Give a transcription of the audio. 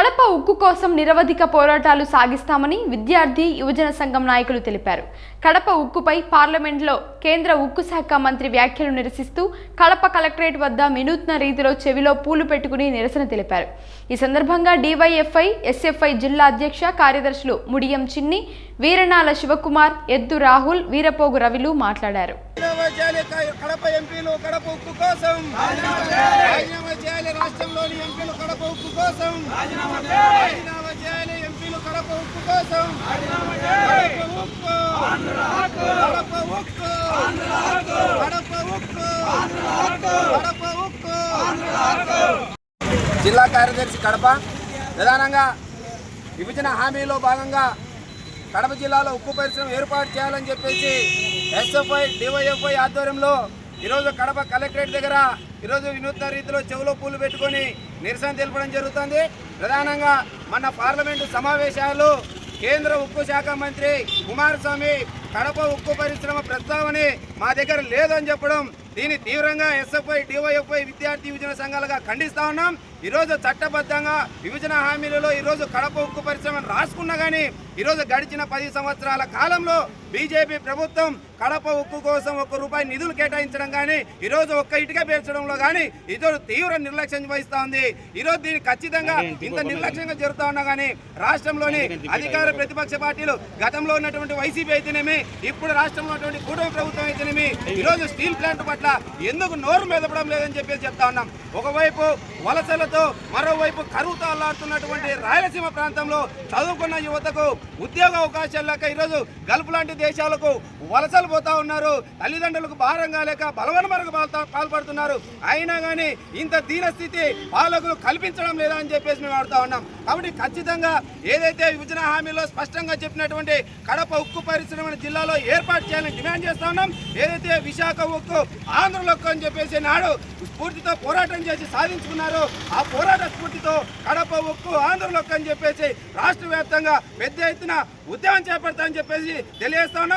కడప ఉక్కు కోసం నిరవధిక పోరాటాలు సాగిస్తామని విద్యార్థి యువజన సంఘం నాయకులు తెలిపారు. కడప ఉక్కుపై పార్లమెంట్లో కేంద్ర ఉక్కు శాఖ మంత్రి వ్యాఖ్యలు నిరసిస్తూ కడప కలెక్టరేట్ వద్ద వినూత్న రీతిలో చెవిలో పూలు పెట్టుకుని నిరసన తెలిపారు. ఈ సందర్భంగా డివైఎఫ్ఐ ఎస్ఎఫ్ఐ జిల్లా అధ్యక్ష కార్యదర్శులు ముడియం చిన్ని వీరనాల శివకుమార్ ఎద్దు రాహుల్ వీరపోగు రవిలు మాట్లాడారు. కడప ఎంపీలు కడప ఉక్కు కోసం రాష్ట్రంలోని ఎంపీలు కడప ఉక్కు కోసం. రాజీనామా చేయాలి ఎంపీలు కడప ఉక్కు కోసం. కడప ఉక్కు. కడప ఉక్కు. కడప ఉక్కు. కడప ఉక్కు. జిల్లా కార్యదర్శి కడప. ప్రధానంగా విభజన హామీలో భాగంగా కడప జిల్లాలో ఉక్కు పరిశ్రమ ఏర్పాటు చేయాలని చెప్పేసి ఎస్ఎఫ్ఐ డివైఎఫ్ఐ ఆధ్వర్యంలో ఈరోజు కడప కలెక్టరేట్ దగ్గర ఈరోజు వినూత్న రీతిలో చెవులో పూలు పెట్టుకొని నిరసన తెలపడం జరుగుతుంది. ప్రధానంగా మన పార్లమెంటు సమావేశాలు కేంద్ర ఉక్కు శాఖ మంత్రి కుమారస్వామి కడప ఉక్కు పరిశ్రమ ప్రస్తావన మా దగ్గర లేదని చెప్పడం దీన్ని తీవ్రంగా ఎస్ఎఫ్ఐ డివైఎఫ్ఐ విద్యార్థి యువజన సంఘాలుగా ఖండిస్తా ఉన్నాం. ఈరోజు చట్టబద్ధంగా విభజన హామీలలో ఈరోజు కడప ఉక్కు పరిశ్రమను రాసుకున్నా కానీ ఈరోజు గడిచిన పది సంవత్సరాల కాలంలో బీజేపీ ప్రభుత్వం కడప ఉక్కు కోసం ఒక్క రూపాయి నిధులు కేటాయించడం కానీ ఈరోజు ఒక్క ఇటుక పేర్చడంలో కానీ ఈరోజు తీవ్ర నిర్లక్ష్యం వహిస్తా ఉంది. ఈరోజు దీన్ని ఖచ్చితంగా ఇంత నిర్లక్ష్యంగా జరుగుతా ఉన్నా కానీ రాష్ట్రంలోని అధికార ప్రతిపక్ష పార్టీలు గతంలో ఉన్నటువంటి వైసీపీ అయితేనేమి ఇప్పుడు రాష్ట్రంలో ఉన్నటువంటి కూటమి ప్రభుత్వం అయితేనేమి ఈరోజు స్టీల్ ప్లాంట్ పట్ల ఎందుకు నోరు మెదపడం లేదని చెప్పేసి చెప్తా ఉన్నాం. ఒకవైపు వలసలతో మరోవైపు కరువుతో అల్లాడుతున్నటువంటి రాయలసీమ ప్రాంతంలో చదువుకున్న యువతకు ఉద్యోగ అవకాశాలు లేక ఈరోజు గల్ఫ్ లాంటి దేశాలకు వలసలు పోతా ఉన్నారు. తల్లిదండ్రులకు భారంగా లేక బలవనమరకు పాల్పడుతున్నారు. అయినా కానీ ఇంత దీనస్థితి పాలకులు కల్పించడం లేదా అని చెప్పేసి మేము ఆడుతా ఉన్నాం. కాబట్టి ఖచ్చితంగా ఏదైతే విభజన హామీలో స్పష్టంగా చెప్పినటువంటి కడప ఉక్కు పరిశ్రమ జిల్లాలో ఏర్పాటు చేయాలని డిమాండ్ చేస్తా ఉన్నాం. ఏదైతే విశాఖ ఉక్కు ఆంధ్రలోక్కు అని చెప్పేసి నాడు స్ఫూర్తితో పోరాటం చేసి సాధించుకున్నారు ఆ పోరాట స్ఫూర్తితో కడప ఉక్కు ఆంధ్రలోక్కు అని చెప్పేసి రాష్ట్ర వ్యాప్తంగా పెద్ద ఎత్తున ఉద్యమం చేపడతామని చెప్పేసి తెలియజేస్తా